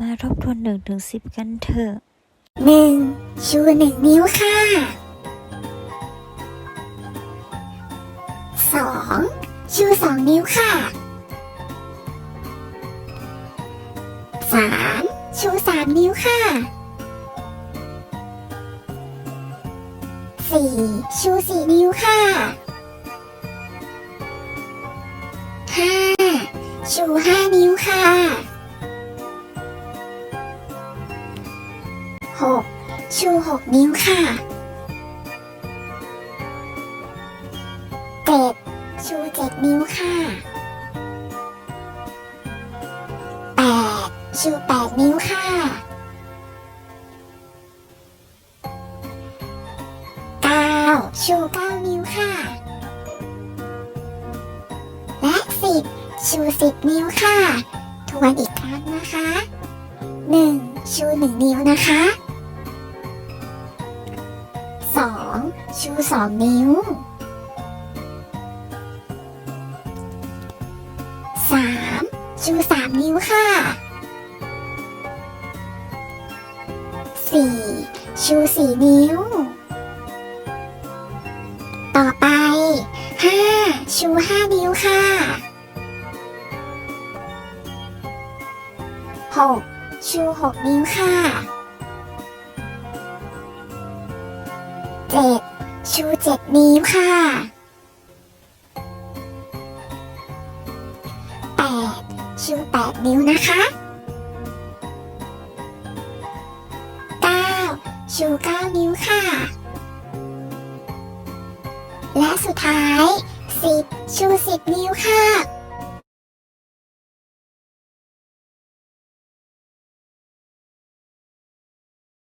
มาทบทวนหนึ่งถึงสิบกันเถอะหนึ่งชูหนึ่งนิ้วค่ะสองชูสองนิ้วค่ะสามชูสามนิ้วค่ะสี่ชูสี่นิ้วค่ะห้าชูห้านิ้วค่ะ หกชูหกนิ้วค่ะเจ็ดชูเจ็ดนิ้วค่ะแปดชูแปดนิ้วค่ะเก้าชูเก้านิ้วค่ะ และสิบชูสิบนิ้วค่ะ ทวนอีกครั้งนะคะหนึ่งชูหนึ่งนิ้วนะคะ องชูสองนิ้วสามชูสามนิ้วค่ะสี่ชูสี่นิ้ว ต่อไปห้าชูห้านิ้วค่ะหกชูหกนิ้วค่ะ เจ็ดชูเจ็ดนิ้วค่ะแปดชูแปดนิ้วนะคะเก้าชูเก้านิ้วค่ะ และสุดท้ายสิบชูสิบนิ้วค่ะ